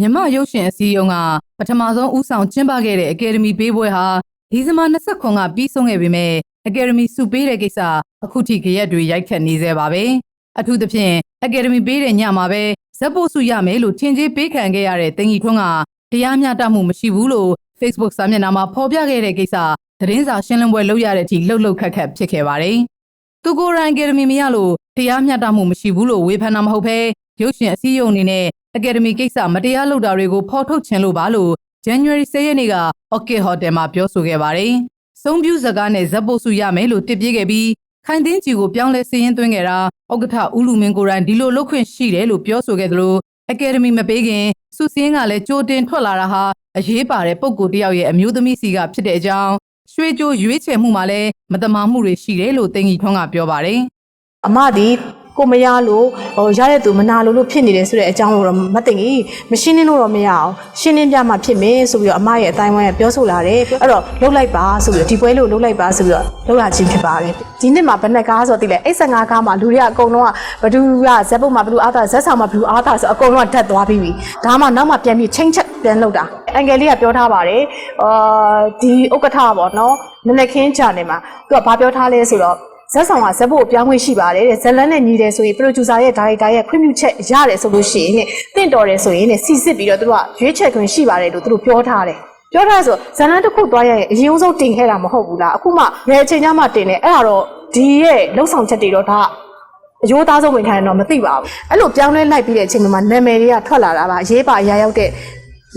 မြန်မာရုပ်ရှင်အစည်းအရုံးကပထမဆုံးဦးဆောင်ကျင်းပခဲ့တဲ့အကယ်ဒမီပေးပွဲဟာဒီဇင်ဘာ29ကပြီးဆုံးခဲ့ပေမဲ့အကယ်ဒမီစုပေးတဲ့ကိစ္စအခုထိကြရက်တွေရိုက်ခတ်နေသေးပါပဲအထူးသဖြင့်အကယ်ဒမီပေးတဲ့ညမှာပဲဇက်ပို့စုရမယ်လို့ထင်ကြီးပေးခံခဲ့ရတဲ့တင်ကြီးထွန်းကတရားမျှတမှုမရှိဘူးလို့ Facebook စာမျက်နှာမှာဖော်ပြခဲ့တဲ့ကိစ္စသတင်းစာရှင်းလင်းပွဲလုပ်ရတဲ့အထိလှုပ်လှုပ်ခတ်ခတ်ဖြစ်ခဲ့ပါတယ်သူကိုယ်တိုင်အကယ်ဒမီမရလို့တရားမျှတမှုမရှိဘူးလို့ဝေဖန်တာမဟုတ်ဘဲရုပ်ရှင်အစည်းအရုံးအနေနဲ့ အကယ်ဒမီကိစ္စမတရားလုပ်တာတွေကိုဖော်ထုတ်ခြင်းလို့ပါလို့ January 10ရက်နေ့က Okay Hotel မှာပြောဆိုခဲ့ပါတယ်။စုံပြူစကားနဲ့ဇက်ပုတ်စုရမယ်လို့တစ်ပြေးခဲ့ပြီးခိုင်တင်းကြီးကိုပြောင်းလဲစည်ရင်သွင်းခဲ့တာဥက္ကဋ္ဌဦးလူမင်းကိုယ်တိုင်ဒီလိုလုပ်ခွင့်ရှိတယ်လို့ပြောဆိုခဲ့သလိုအကယ်ဒမီမပေးခင်စုစည်းကလည်းကြိုတင်ထွက်လာတာဟာအရေးပါတဲ့ပုံကိုယ်တစ်ယောက်ရဲ့အမျိုးသမီးစီကဖြစ်တဲ့အကြောင်းရွှေကြိုရွေးချယ်မှုမှာလည်းမတမာမှုတွေရှိတယ်လို့တင်ကြီးထွန်းကပြောပါတယ်အမဒီ ကိုမရလို့ဟိုရတဲ့သူမနာလို့လို့ဖြစ်နေတယ်ဆိုတဲ့အကြောင်းကိုတော့မသိဘူးမရှင်းလင်းလို့တော့မရအောင်ရှင်းလင်းပြမှဖြစ်မယ်ဆိုပြီးတော့အမရဲ့အတိုင်းဝိုင်းကပြောဆိုလာတယ်အဲ့တော့လှုပ်လိုက်ပါဆိုပြီးတော့ဒီပွဲလို့လှုပ်လိုက်ပါဆိုပြီးတော့လှုပ်လာခြင်းဖြစ်ပါတယ်ဒီနှစ်မှာဘယ်နှကားဆိုတော့သိလဲ85ကားမှာလူတွေကအကုန်လုံးကဘဒူကဇက်ပုတ်မှာဘလူအားသာဇက်ဆောင်မှာဘလူအားသာဆိုအကုန်လုံးကဓာတ်သွားပြီးပြီဒါမှနောက်မှပြန်ပြီးချင်းချက်ပြန်လှုပ်တာအန်ကယ်လေးကပြောထားပါတယ်အာဒီဥက္ကဋ္ဌပေါ့နော်နနက်ခင်းချာနေမှာသူကဘာပြောထားလဲဆိုတော့ ဇက်ဆောင်ကဇက်ဖို့ပြောင်းခွင့်ရှိပါတယ်တဲ့ဇက်လန်းနဲ့ညီတယ်ဆိုရင်ပရိုဂျူဆာရဲ့ဒါရိုက်တာရဲ့ခွင့်ပြုချက်ရတယ်ဆိုလို့ရှိရင်တဲ့တင့်တော်တယ်ဆိုရင်တဲ့စီစစ်ပြီးတော့သူတို့ကရွေးချယ်ခွင့်ရှိပါတယ်လို့သူတို့ပြောထားတယ်ပြောထားဆိုဇက်လန်းတစ်ခုသွားရရင်အရင်ဆုံးတင်ခဲ့တာမဟုတ်ဘူးလားအခုမှဘယ်အချိန်ကျမှတင်တယ်အဲ့ဒါတော့ဒီရဲ့လှုပ်ဆောင်ချက်တွေတော့ဒါအယိုးသားဆုံးဝင်ထိုင်တော့မသိပါဘူးအဲ့လိုပြောင်းလဲလိုက်ပြီးတဲ့အချိန်မှာနာမည်တွေကထွက်လာတာပါအရေးပါအရာရောက်တဲ့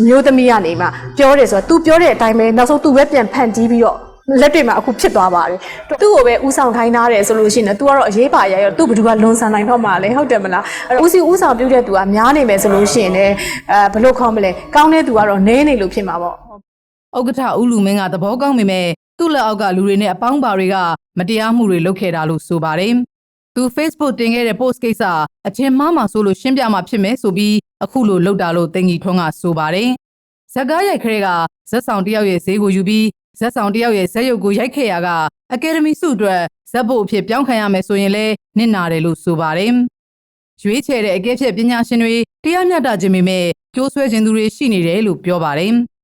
မျိုးသမီးကနေမှပြောတယ်ဆိုတော့ तू ပြောတဲ့အတိုင်းပဲနောက်ဆုံး तू ပဲပြန်ဖန်တီးပြီးတော့ လက်တွေမှာအခုဖြစ်သွားပါတယ်သူ့ကိုပဲဥဆောင်ခိုင်းထားတယ်ဆိုလို့ရှိရင်သူကတော့အရေးပါရရသူ့ဘယ်သူကလွန်ဆန်နိုင်တော့မှာလဲဟုတ်တယ်မလားအဲ့တော့ဦးစီဥဆောင်ပြုတဲ့သူကများနေမယ်ဆိုလို့ရှိရင်လည်းအဲဘယ်လိုခေါ်မလဲကောင်းတဲ့သူကတော့နည်းနေလို့ဖြစ်မှာပေါ့။ဥက္ကဋ္ဌဦးလူမင်းကသဘောကောင်းပေမဲ့သူ့လက်အောက်ကလူတွေနဲ့အပေါင်းပါတွေကမတရားမှုတွေလုပ်ခဲ့တာလို့ဆိုပါတယ်။သူ Facebook တင်ခဲ့တဲ့ post ကိစ္စအချင်းမှားမှဆိုလို့ရှင်းပြမှာဖြစ်မယ်ဆိုပြီးအခုလိုလုပ်တာလို့တင်ကြီးထွန်းကဆိုပါတယ်။ဇက်ကားရိုက်ခရဲကဇက်ဆောင်တယောက်ရဲ့ဈေးကိုယူပြီး ဇက်ဆောင်တယောက်ရဲ့ဇက်ရုပ်ကိုရိုက်ခဲ့ရကအကယ်ဒမီစုအတွက်ဇက်ဖို့အဖြစ်ပြောင်းခံရမယ်ဆိုရင်လည်းနစ်နာတယ်လို့ဆိုပါတယ်။ရွေးချယ်တဲ့အကဲဖြတ်ပညာရှင်တွေတရားမျှတခြင်းပေမဲ့ကျိုးဆွဲခြင်းသူတွေရှိနေတယ်လို့ပြောပါတယ်။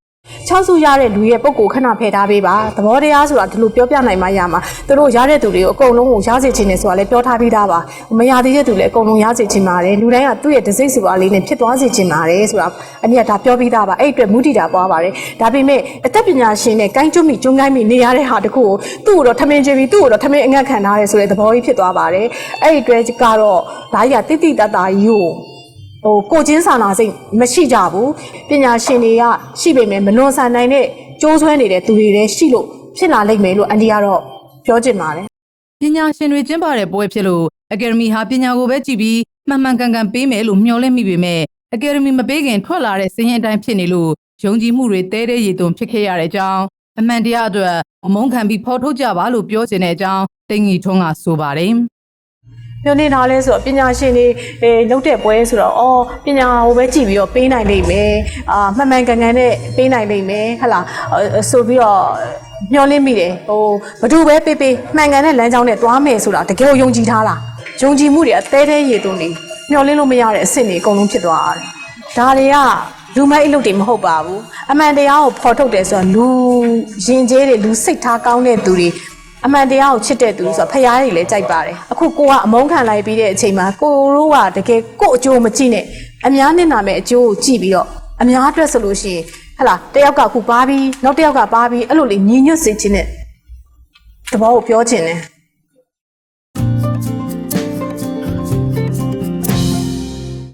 ချောက်စုရတဲ့လူရဲ့ပုံကိုခဏဖယ်ထားပေးပါသဘောတရားဆိုတာဒီလိုပြောပြနိုင်မှရမှာသူတို့ရတဲ့သူတွေကိုအကုန်လုံးကိုရစေချင်တယ်ဆိုတာလည်းပြောထားပြီးသားပါမရသေးတဲ့သူလည်းအကုန်လုံးရစေချင်ပါတယ်လူတိုင်းကသူ့ရဲ့ဒစိမ့်စီပွားလေးနဲ့ဖြစ်သွားစေချင်ပါတယ်ဆိုတာအနည်းကဒါပြောပြီးသားပါအဲ့အတွက်မူတည်တာပွားပါတယ်ဒါပေမဲ့အသက်ပညာရှင်နဲ့ကိုင်းကျွတ်မိကျွန်းကိုင်းမိနေရတဲ့ဟာတခုကိုသူ့ကိုတော့ထမင်းချင်းပြီးသူ့ကိုတော့ထမင်းအငတ်ခံထားရဲဆိုတဲ့သဘောကြီးဖြစ်သွားပါတယ်အဲ့ဒီအတွက်ကတော့ဒါကြီးကတိတိတတ်တာကြီးကို ဟိုကိုချင်းစာနာစိတ်မရှိကြဘူးပညာရှင်တွေကရှိပေမဲ့မလွန်ဆန်နိုင်တဲ့ကြိုးဆွဲနေတဲ့သူတွေလည်းရှိလို့ဖြစ်လာလိမ့်မယ်လို့အန်ဒီကတော့ပြောချင်ပါတယ်ပညာရှင်တွေကျင်းပတဲ့ပွဲဖြစ်လို့အကယ်ဒမီဟာပညာကိုပဲကြည့်ပြီးမှန်မှန်ကန်ကန်ပေးမယ်လို့မျှော်လင့်မိပေမဲ့အကယ်ဒမီမပေးခင်ထွက်လာတဲ့စည်ရင်အတိုင်းဖြစ်နေလို့ယုံကြည်မှုတွေတဲတဲရည်သွန်ဖြစ်ခဲ့ရတဲ့အကြောင်းအမှန်တရားအတွက်အမုန်းခံပြီးဖော်ထုတ်ကြပါလို့ပြောချင်တဲ့အကြောင်းတင်ကြီးထွန်းကဆိုပါတယ် ပြောနေတာလဲဆိုတော့ပညာရှင်တွေအဲလုပ်တဲ့ပွဲဆိုတော့အော်ပညာကိုပဲကြည့်ပြီးတော့ပေးနိုင်လိမ့်မယ်အာမှန်မှန်ကန်ကန်နဲ့ပေးနိုင်လိမ့်မယ်ဟဟလားအဲဆိုပြီးတော့မျှော်လင့်မိတယ်ဟိုဘသူပဲပေးပေးမှန်ကန်တဲ့လမ်းကြောင်းနဲ့သွားမယ်ဆိုတာတကယ်ကိုယုံကြည်ထားလားယုံကြည်မှုတွေအသေးသေးရည်သွန်းနေမျှော်လင့်လို့မရတဲ့အဆင့်တွေအကုန်လုံးဖြစ်သွားတယ်ဒါတွေကလူမိုက်အလုပ်တွေမဟုတ်ပါဘူးအမှန်တရားကိုဖော်ထုတ်တယ်ဆိုတော့လူရင်ကျေးတွေလူစိတ်ထားကောင်းတဲ့သူတွေ အမှန်တရားကိုချစ်တဲ့သူဆိုတော့ဖရားတွေလည်းကြိုက်ပါတယ်အခုကိုကအမုန်းခံလိုက်ပြီးတဲ့အချိန်မှာကိုတို့ကတကယ်ကို့အကျိုးမကြည့်နဲ့အများနဲ့နာမဲ့အကျိုးကိုကြည့်ပြီးတော့အများအတွက်ဆိုလို့ရှိရင်ဟလာတယောက်ကအခုပါပြီးနောက်တယောက်ကပါပြီးအဲ့လိုလေးညီညွတ်စေခြင်းနဲ့သဘောကိုပြောခြင်းနဲ့